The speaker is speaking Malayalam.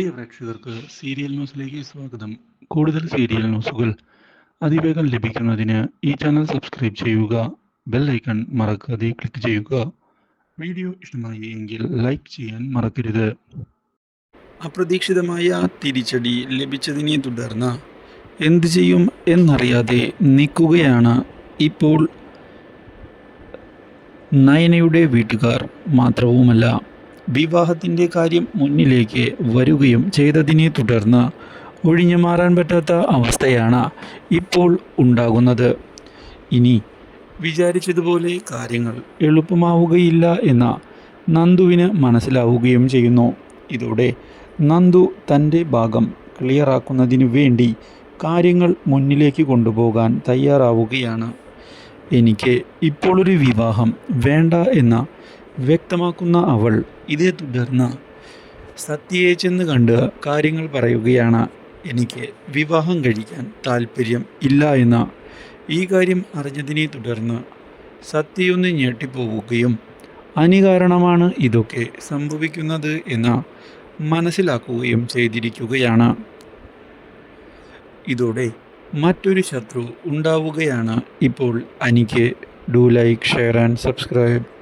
പ്രിയ പ്രേക്ഷകർക്ക് സീരിയൽ ന്യൂസിലേക്ക് സ്വാഗതം. കൂടുതൽ സീരിയൽ ന്യൂസുകൾ അതിവേഗം ലഭിക്കുന്നതിന് ഈ ചാനൽ സബ്സ്ക്രൈബ് ചെയ്യുക ബെൽ ഐക്കൺ മറക്കാതെ ക്ലിക്ക് ചെയ്യുക. വീഡിയോ ഇഷ്ടമായി എങ്കിൽ ലൈക്ക് ചെയ്യാൻ മറക്കരുത്. അപ്രതീക്ഷിതമായ തിരിച്ചടി ലഭിച്ചതിനെ തുടർന്ന് എന്തു ചെയ്യും എന്നറിയാതെ നിൽക്കുകയാണ് ഇപ്പോൾ നയനയുടെ വീട്ടുകാർ മാത്രവുമല്ല. വിവാഹത്തിന്റെ കാര്യം മുന്നിലേക്ക് വരികയും ചെയ്തതിനെ തുടർന്ന് ഒഴിഞ്ഞു മാറാൻ പറ്റാത്ത അവസ്ഥയാണ് ഇപ്പോൾ ഉണ്ടാകുന്നത്. ഇനി വിചാരിച്ചതുപോലെ കാര്യങ്ങൾ എളുപ്പമാവുകയില്ല എന്ന നന്ദുവിന് മനസ്സിലാവുകയും ചെയ്യുന്നു. ഇതോടെ നന്ദു തന്റെ ഭാഗം ക്ലിയറാക്കുന്നതിനു വേണ്ടി കാര്യങ്ങൾ മുന്നിലേക്ക് കൊണ്ടുപോകാൻ തയ്യാറാവുകയാണ്. എനിക്ക് ഇപ്പോഴൊരു വിവാഹം വേണ്ട എന്ന വ്യക്തമാക്കുന്ന അവൾ ഇതേ തുടർന്ന് സത്യയെ ചെന്ന് കണ്ട് കാര്യങ്ങൾ പറയുകയാണ് എനിക്ക് വിവാഹം കഴിക്കാൻ താല്പര്യം ഇല്ല എന്ന. ഈ കാര്യം അറിഞ്ഞതിനെ തുടർന്ന് സത്യയൊന്ന് ഞെട്ടിപ്പോവുകയും അനികാരണമാണ് ഇതൊക്കെ സംഭവിക്കുന്നത് എന്ന് മനസ്സിലാക്കുകയും ചെയ്തിരിക്കുകയാണ്. ഇതോടെ മറ്റൊരു ശത്രു ഉണ്ടാവുകയാണ് ഇപ്പോൾ അനിക്ക്. Do like share and subscribe.